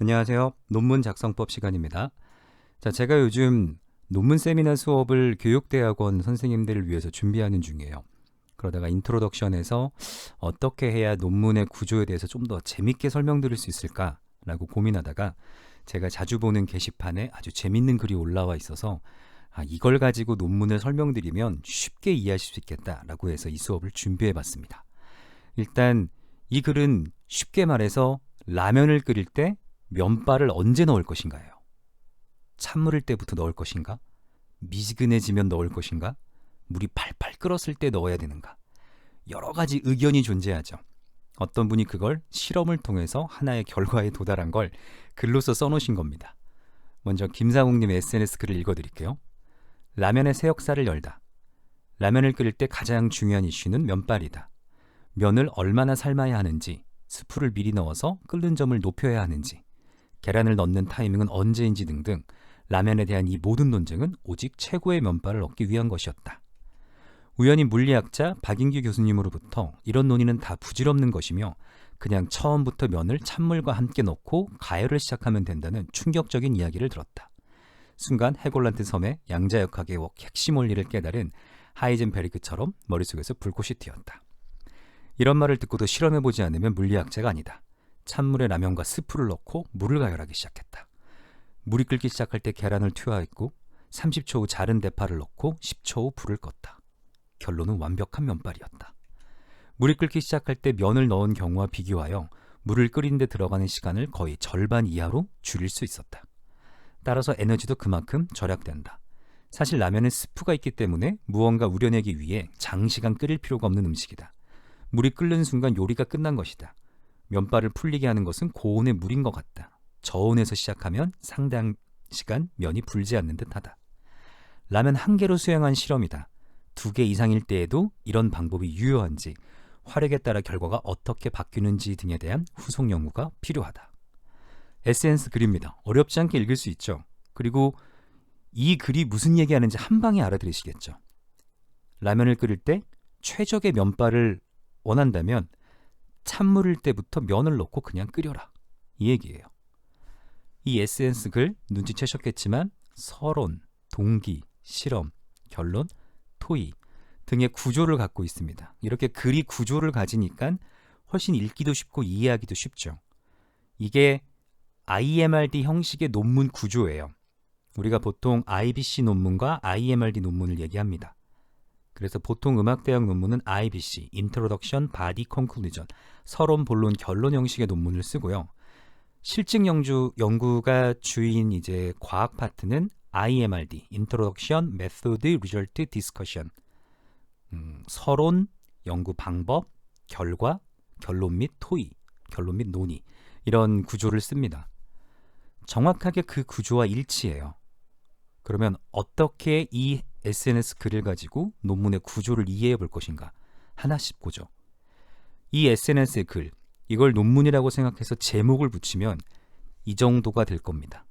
안녕하세요. 논문 작성법 시간입니다. 자, 제가 요즘 논문 세미나 수업을 교육대학원 선생님들을 위해서 준비하는 중이에요. 그러다가 인트로덕션에서 어떻게 해야 논문의 구조에 대해서 좀 더 재밌게 설명드릴 수 있을까라고 고민하다가 제가 자주 보는 게시판에 아주 재밌는 글이 올라와 있어서 아, 이걸 가지고 논문을 설명드리면 쉽게 이해하실 수 있겠다라고 해서 이 수업을 준비해 봤습니다. 일단 이 글은 쉽게 말해서 라면을 끓일 때 면발을 언제 넣을 것인가요? 찬물을 때부터 넣을 것인가? 미지근해지면 넣을 것인가? 물이 팔팔 끓었을 때 넣어야 되는가? 여러 가지 의견이 존재하죠. 어떤 분이 그걸 실험을 통해서 하나의 결과에 도달한 걸 글로써 써놓으신 겁니다. 먼저 김상욱님의 SNS 글을 읽어드릴게요. 라면의 새 역사를 열다. 라면을 끓일 때 가장 중요한 이슈는 면발이다. 면을 얼마나 삶아야 하는지, 스프를 미리 넣어서 끓는 점을 높여야 하는지, 계란을 넣는 타이밍은 언제인지 등등 라면에 대한 이 모든 논쟁은 오직 최고의 면발을 얻기 위한 것이었다. 우연히 물리학자 박인규 교수님으로부터 이런 논의는 다 부질없는 것이며 그냥 처음부터 면을 찬물과 함께 넣고 가열을 시작하면 된다는 충격적인 이야기를 들었다. 순간 해골란트 섬의 양자역학의 핵심 원리를 깨달은 하이젠베르크처럼 머릿속에서 불꽃이 튀었다. 이런 말을 듣고도 실험해보지 않으면 물리학자가 아니다. 찬물에 라면과 스프를 넣고 물을 가열하기 시작했다. 물이 끓기 시작할 때 계란을 투하했고 30초 후 자른 대파를 넣고 10초 후 불을 껐다. 결론은 완벽한 면발이었다. 물이 끓기 시작할 때 면을 넣은 경우와 비교하여 물을 끓이는 데 들어가는 시간을 거의 절반 이하로 줄일 수 있었다. 따라서 에너지도 그만큼 절약된다. 사실 라면은 스프가 있기 때문에 무언가 우려내기 위해 장시간 끓일 필요가 없는 음식이다. 물이 끓는 순간 요리가 끝난 것이다. 면발을 풀리게 하는 것은 고온의 물인 것 같다. 저온에서 시작하면 상당 시간 면이 불지 않는 듯하다. 라면 한 개로 수행한 실험이다. 두 개 이상일 때에도 이런 방법이 유효한지, 화력에 따라 결과가 어떻게 바뀌는지 등에 대한 후속 연구가 필요하다. 에센스 글입니다. 어렵지 않게 읽을 수 있죠. 그리고 이 글이 무슨 얘기하는지 한 방에 알아들으시겠죠. 라면을 끓일 때 최적의 면발을 원한다면 찬물일 때부터 면을 넣고 그냥 끓여라. 이 얘기예요. 이 에센스 글 눈치채셨겠지만 서론, 동기, 실험, 결론, 토의 등의 구조를 갖고 있습니다. 이렇게 글이 구조를 가지니까 훨씬 읽기도 쉽고 이해하기도 쉽죠. 이게 IMRD 형식의 논문 구조예요. 우리가 보통 IBC 논문과 IMRD 논문을 얘기합니다. 그래서 보통 음악 대학 논문은 IBC, Introduction, Body Conclusion, 서론, 본론, 결론 형식의 논문을 쓰고요. 실증 연주, 연구가 주인 이제 과학 파트는 IMRD, Introduction, Method, Result, Discussion. 음, 서론, 연구 방법, 결과, 결론 및 토의, 결론 및 논의 이런 구조를 씁니다. 정확하게 그 구조와 일치해요. 그러면 어떻게 이 SNS 글을 가지고 논문의 구조를 이해해 볼 것인가? 하나씩 보죠. 이 SNS의 글, 이걸 논문이라고 생각해서 제목을 붙이면 이 정도가 될 겁니다.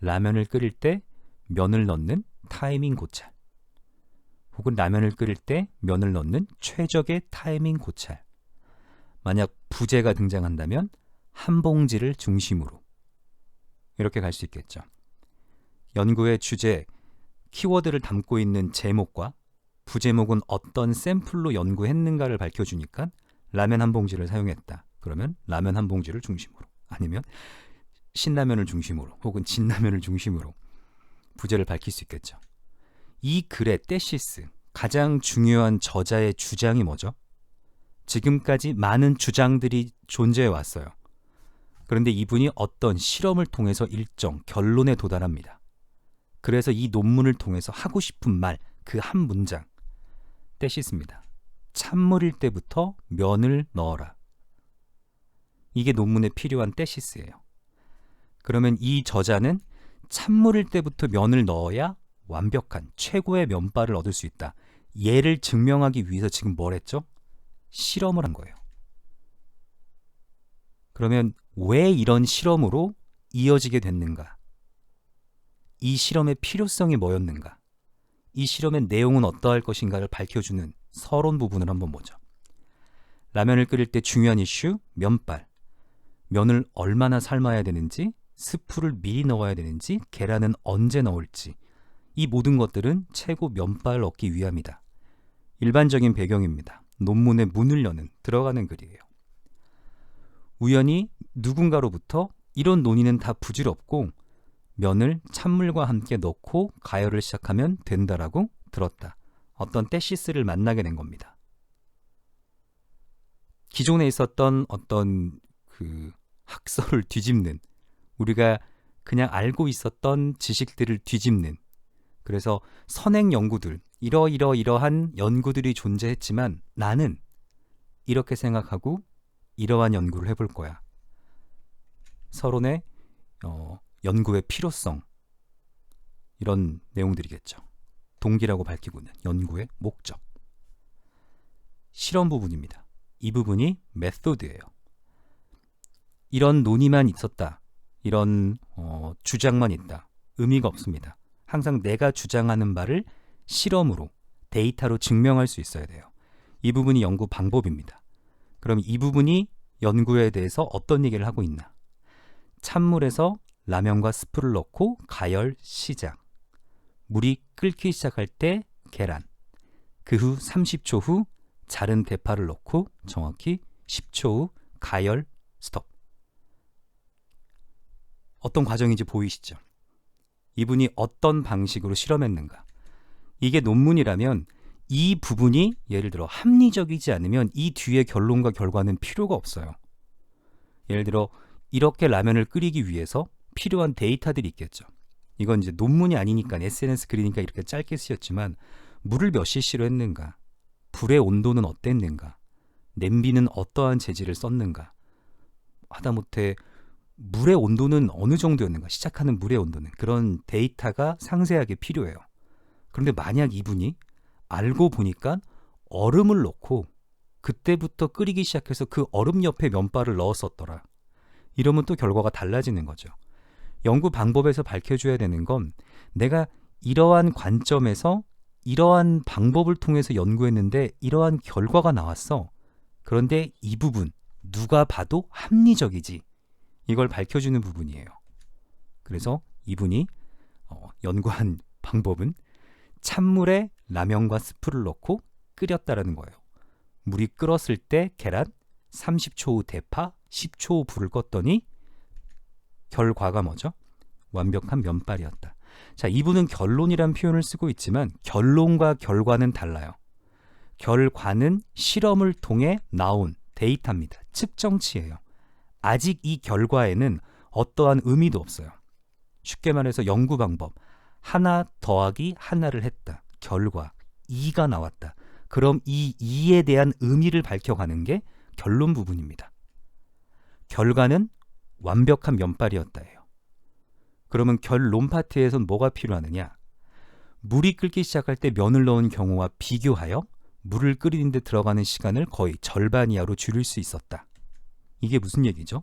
라면을 끓일 때 면을 넣는 타이밍 고찰. 혹은 라면을 끓일 때 면을 넣는 최적의 타이밍 고찰. 만약 부제가 등장한다면 한 봉지를 중심으로 이렇게 갈 수 있겠죠. 연구의 주제, 키워드를 담고 있는 제목과 부제목은 어떤 샘플로 연구했는가를 밝혀주니까 라면 한 봉지를 사용했다. 그러면 라면 한 봉지를 중심으로 아니면 신라면을 중심으로 혹은 진라면을 중심으로 부제를 밝힐 수 있겠죠. 이 글의 테시스 가장 중요한 저자의 주장이 뭐죠? 지금까지 많은 주장들이 존재해 왔어요. 그런데 이분이 어떤 실험을 통해서 일정 결론에 도달합니다. 그래서 이 논문을 통해서 하고 싶은 말 그 한 문장 떼씻습니다. 찬물일 때부터 면을 넣어라. 이게 논문에 필요한 떼시스예요. 그러면 이 저자는 찬물일 때부터 면을 넣어야 완벽한 최고의 면발을 얻을 수 있다. 얘를 증명하기 위해서 지금 뭘 했죠? 실험을 한 거예요. 그러면 왜 이런 실험으로 이어지게 됐는가? 이 실험의 필요성이 뭐였는가? 이 실험의 내용은 어떠할 것인가를 밝혀주는 서론 부분을 한번 보죠. 라면을 끓일 때 중요한 이슈, 면발. 면을 얼마나 삶아야 되는지, 스프를 미리 넣어야 되는지, 계란은 언제 넣을지 이 모든 것들은 최고 면발을 얻기 위함이다. 일반적인 배경입니다. 논문의 문을 여는 들어가는 글이에요. 우연히 누군가로부터 이런 논의는 다 부질없고 면을 찬물과 함께 넣고 가열을 시작하면 된다라고 들었다. 어떤 테시스를 만나게 된 겁니다. 기존에 있었던 어떤 그 학설을 뒤집는 우리가 그냥 알고 있었던 지식들을 뒤집는 그래서 선행 연구들 이러이러이러한 연구들이 존재했지만 나는 이렇게 생각하고 이러한 연구를 해볼 거야. 서론의 어, 연구의 필요성 이런 내용들이겠죠. 동기라고 밝히고 있는 연구의 목적. 실험 부분입니다. 이 부분이 메소드예요. 이런 논의만 있었다. 이런 어, 주장만 있다. 의미가 없습니다. 항상 내가 주장하는 바를 실험으로 데이터로 증명할 수 있어야 돼요. 이 부분이 연구 방법입니다. 그럼 이 부분이 연구에 대해서 어떤 얘기를 하고 있나? 찬물에서 라면과 스프를 넣고 가열 시작. 물이 끓기 시작할 때 계란. 그 후 30초 후 자른 대파를 넣고 정확히 10초 후 가열 스톱. 어떤 과정인지 보이시죠? 이분이 어떤 방식으로 실험했는가? 이게 논문이라면 이 부분이 예를 들어 합리적이지 않으면 이 뒤의 결론과 결과는 필요가 없어요. 예를 들어 이렇게 라면을 끓이기 위해서 필요한 데이터들이 있겠죠. 이건 이제 논문이 아니니까 SNS 글이니까 이렇게 짧게 쓰였지만 물을 몇 cc로 했는가? 불의 온도는 어땠는가? 냄비는 어떠한 재질을 썼는가? 하다못해 물의 온도는 어느 정도였는가? 시작하는 물의 온도는 그런 데이터가 상세하게 필요해요. 그런데 만약 이분이 알고 보니까 얼음을 넣고 그때부터 끓이기 시작해서 그 얼음 옆에 면발을 넣었었더라. 이러면 또 결과가 달라지는 거죠. 연구 방법에서 밝혀줘야 되는 건 내가 이러한 관점에서 이러한 방법을 통해서 연구했는데 이러한 결과가 나왔어. 그런데 이 부분 누가 봐도 합리적이지. 이걸 밝혀주는 부분이에요. 그래서 이분이 어, 연구한 방법은 찬물에 라면과 스프를 넣고 끓였다라는 거예요. 물이 끓었을 때 계란, 30초 후 대파, 10초 후 불을 껐더니 결과가 뭐죠? 완벽한 면발이었다. 자, 이분은 결론이란 표현을 쓰고 있지만 결론과 결과는 달라요. 결과는 실험을 통해 나온 데이터입니다. 측정치예요. 아직 이 결과에는 어떠한 의미도 없어요. 쉽게 말해서 연구 방법. 하나 더하기 하나를 했다. 결과. 2가 나왔다. 그럼 이 2에 대한 의미를 밝혀가는 게 결론 부분입니다. 결과는 완벽한 면발이었다예요. 그러면 결론 파트에선 뭐가 필요하느냐? 물이 끓기 시작할 때 면을 넣은 경우와 비교하여 물을 끓이는데 들어가는 시간을 거의 절반 이하로 줄일 수 있었다. 이게 무슨 얘기죠?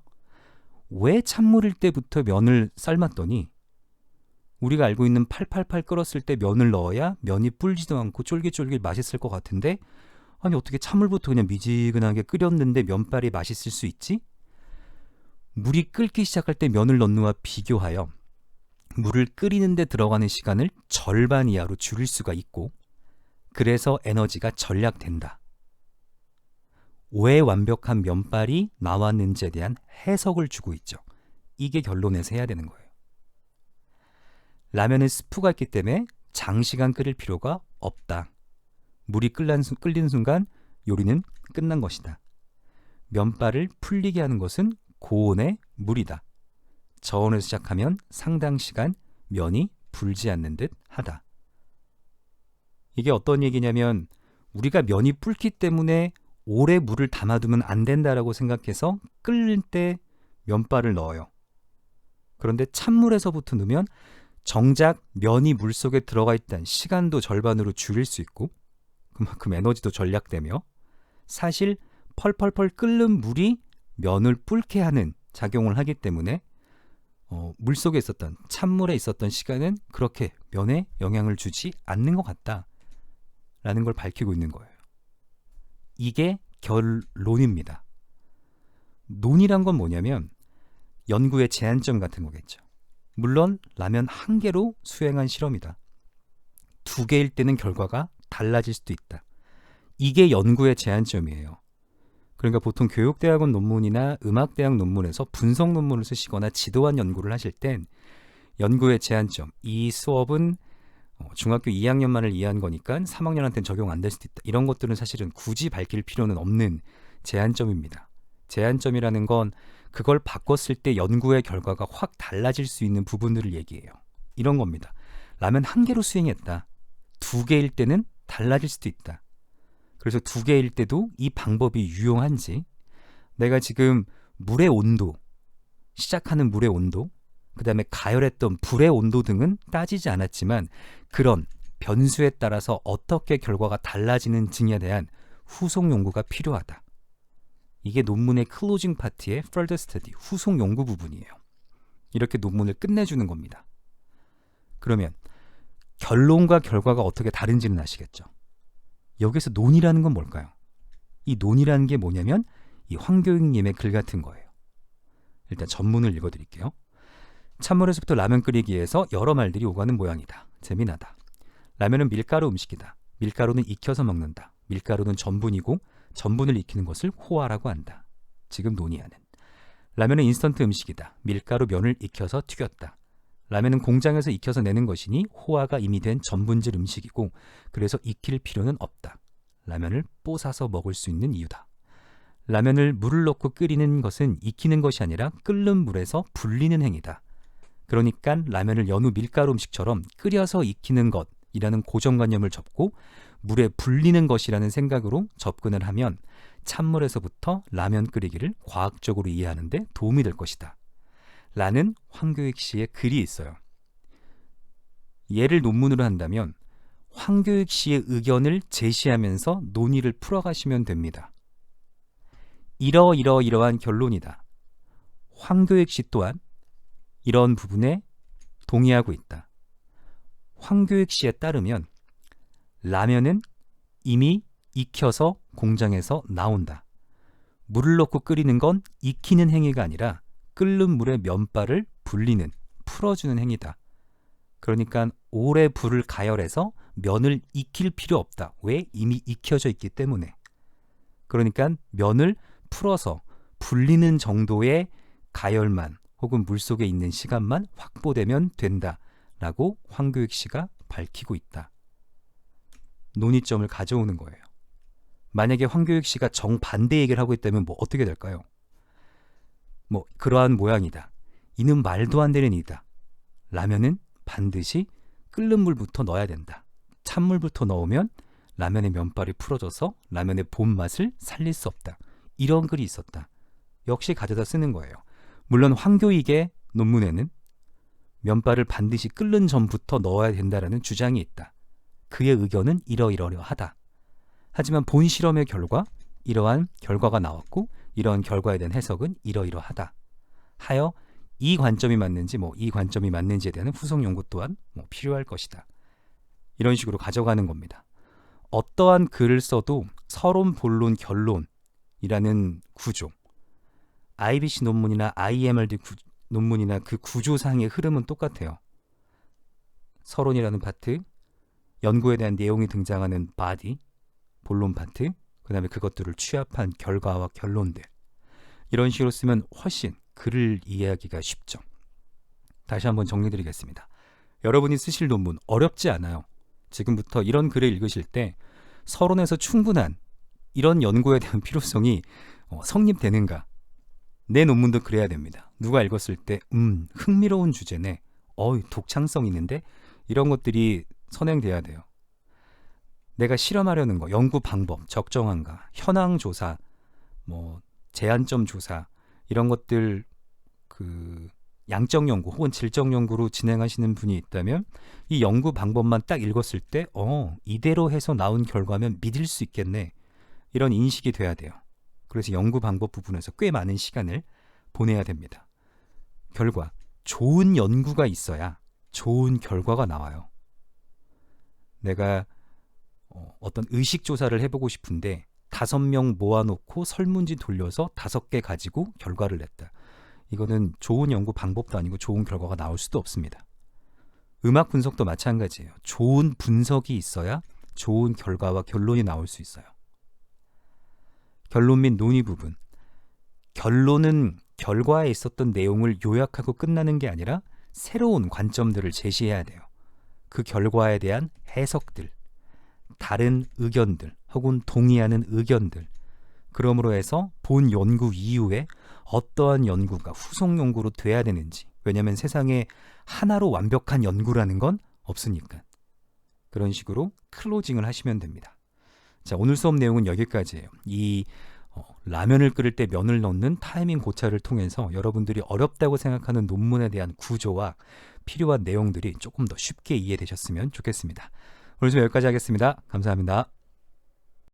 왜 찬물일 때부터 면을 삶았더니 우리가 알고 있는 888 끓었을 때 면을 넣어야 면이 불지도 않고 쫄깃쫄깃 맛있을 것 같은데 아니 어떻게 찬물부터 그냥 미지근하게 끓였는데 면발이 맛있을 수 있지? 물이 끓기 시작할 때 면을 넣는 와 비교하여 물을 끓이는데 들어가는 시간을 절반 이하로 줄일 수가 있고 그래서 에너지가 절약된다. 왜 완벽한 면발이 나왔는지에 대한 해석을 주고 있죠. 이게 결론에서 해야 되는 거예요. 라면은 스프가 있기 때문에 장시간 끓일 필요가 없다. 물이 끓는, 끓는 순간 요리는 끝난 것이다. 면발을 풀리게 하는 것은 고온의 물이다. 저온을 시작하면 상당 시간 면이 불지 않는 듯 하다. 이게 어떤 얘기냐면 우리가 면이 불기 때문에 오래 물을 담아두면 안 된다라고 생각해서 끓일 때 면발을 넣어요. 그런데 찬물에서부터 넣으면 정작 면이 물 속에 들어가 있다는 시간도 절반으로 줄일 수 있고 그만큼 에너지도 절약되며 사실 펄펄펄 끓는 물이 면을 불게 하는 작용을 하기 때문에 어, 물 속에 있었던 찬물에 있었던 시간은 그렇게 면에 영향을 주지 않는 것 같다라는 걸 밝히고 있는 거예요. 이게 결론입니다. 논이란 건 뭐냐면 연구의 제한점 같은 거겠죠. 물론 라면 한 개로 수행한 실험이다. 두 개일 때는 결과가 달라질 수도 있다. 이게 연구의 제한점이에요. 그러니까 보통 교육대학원 논문이나 음악대학 논문에서 분석 논문을 쓰시거나 지도한 연구를 하실 땐 연구의 제한점, 이 수업은 어, 중학교 2학년만을 이해한 거니까 3학년한테는 적용 안 될 수도 있다. 이런 것들은 사실은 굳이 밝힐 필요는 없는 제한점입니다. 제한점이라는 건 그걸 바꿨을 때 연구의 결과가 확 달라질 수 있는 부분들을 얘기해요. 이런 겁니다. 라면 한 개로 수행했다. 두 개일 때는 달라질 수도 있다. 그래서 두 개일 때도 이 방법이 유용한지 내가 지금 물의 온도, 시작하는 물의 온도, 그 다음에 가열했던 불의 온도 등은 따지지 않았지만 그런 변수에 따라서 어떻게 결과가 달라지는 증에 대한 후속 연구가 필요하다. 이게 논문의 클로징 파트의 further study, 후속 연구 부분이에요. 이렇게 논문을 끝내주는 겁니다. 그러면 결론과 결과가 어떻게 다른지는 아시겠죠? 여기서 논이라는 건 뭘까요? 이 논이라는 게 뭐냐면 이 황교익님의 글 같은 거예요. 일단 전문을 읽어드릴게요. 찬물에서부터 라면 끓이기에서 여러 말들이 오가는 모양이다. 재미나다. 라면은 밀가루 음식이다. 밀가루는 익혀서 먹는다. 밀가루는 전분이고 전분을 익히는 것을 호화라고 한다. 지금 논의하는. 라면은 인스턴트 음식이다. 밀가루 면을 익혀서 튀겼다. 라면은 공장에서 익혀서 내는 것이니 호화가 이미 된 전분질 음식이고 그래서 익힐 필요는 없다. 라면을 뽀사서 먹을 수 있는 이유다. 라면을 물을 넣고 끓이는 것은 익히는 것이 아니라 끓는 물에서 불리는 행위다. 그러니까 라면을 연우 밀가루 음식처럼 끓여서 익히는 것이라는 고정관념을 접고 물에 불리는 것이라는 생각으로 접근을 하면 찬물에서부터 라면 끓이기를 과학적으로 이해하는 데 도움이 될 것이다. 라는 황교익 씨의 글이 있어요. 예를 논문으로 한다면 황교익 씨의 의견을 제시하면서 논의를 풀어가시면 됩니다. 이러이러이러한 결론이다. 황교익 씨 또한 이런 부분에 동의하고 있다. 황교익 씨에 따르면 라면은 이미 익혀서 공장에서 나온다. 물을 넣고 끓이는 건 익히는 행위가 아니라 끓는 물에 면발을 불리는, 풀어주는 행위다. 그러니까 오래 불을 가열해서 면을 익힐 필요 없다. 왜? 이미 익혀져 있기 때문에. 그러니까 면을 풀어서 불리는 정도의 가열만 혹은 물 속에 있는 시간만 확보되면 된다 라고 황교익 씨가 밝히고 있다. 논의점을 가져오는 거예요. 만약에 황교익 씨가 정반대 얘기를 하고 있다면 뭐 어떻게 될까요? 뭐 그러한 모양이다. 이는 말도 안 되는 이다. 라면은 반드시 끓는 물부터 넣어야 된다. 찬물부터 넣으면 라면의 면발이 풀어져서 라면의 본 맛을 살릴 수 없다. 이런 글이 있었다. 역시 가져다 쓰는 거예요. 물론 황교익의 논문에는 면발을 반드시 끓는 전부터 넣어야 된다라는 주장이 있다. 그의 의견은 이러이러하다. 하지만 본 실험의 결과 이러한 결과가 나왔고 이러한 결과에 대한 해석은 이러이러하다. 하여 이 관점이 맞는지 뭐 이 관점이 맞는지에 대한 후속 연구 또한 뭐 필요할 것이다. 이런 식으로 가져가는 겁니다. 어떠한 글을 써도 서론, 본론, 결론이라는 구조. IBC 논문이나 IMRD 구, 논문이나 그 구조상의 흐름은 똑같아요. 서론이라는 파트, 연구에 대한 내용이 등장하는 바디, 본론 파트, 그 다음에 그것들을 취합한 결과와 결론들. 이런 식으로 쓰면 훨씬 글을 이해하기가 쉽죠. 다시 한번 정리드리겠습니다. 여러분이 쓰실 논문 어렵지 않아요. 지금부터 이런 글을 읽으실 때 서론에서 충분한 이런 연구에 대한 필요성이 어, 성립되는가? 내 논문도 그래야 됩니다. 누가 읽었을 때, 음, 흥미로운 주제네. 어이, 독창성 있는데? 이런 것들이 선행돼야 돼요. 내가 실험하려는 거, 연구 방법, 적정한가, 현황 조사, 뭐 제한점 조사 이런 것들 그 양적 연구 혹은 질적 연구로 진행하시는 분이 있다면 이 연구 방법만 딱 읽었을 때, 어, 이대로 해서 나온 결과면 믿을 수 있겠네. 이런 인식이 돼야 돼요. 그래서 연구 방법 부분에서 꽤 많은 시간을 보내야 됩니다. 결과, 좋은 연구가 있어야 좋은 결과가 나와요. 내가 어, 어떤 의식 조사를 해보고 싶은데 다섯 명 모아놓고 설문지 돌려서 다섯 개 가지고 결과를 냈다. 이거는 좋은 연구 방법도 아니고 좋은 결과가 나올 수도 없습니다. 음악 분석도 마찬가지예요. 좋은 분석이 있어야 좋은 결과와 결론이 나올 수 있어요. 결론 및 논의 부분. 결론은 결과에 있었던 내용을 요약하고 끝나는 게 아니라 새로운 관점들을 제시해야 돼요. 그 결과에 대한 해석들, 다른 의견들, 혹은 동의하는 의견들. 그러므로 해서 본 연구 이후에 어떠한 연구가 후속 연구로 돼야 되는지. 왜냐하면 세상에 하나로 완벽한 연구라는 건 없으니까. 그런 식으로 클로징을 하시면 됩니다. 자, 오늘 수업 내용은 여기까지예요. 이 어, 라면을 끓일 때 면을 넣는 타이밍 고찰을 통해서 여러분들이 어렵다고 생각하는 논문에 대한 구조와 필요한 내용들이 조금 더 쉽게 이해되셨으면 좋겠습니다. 오늘 좀 여기까지 하겠습니다. 감사합니다.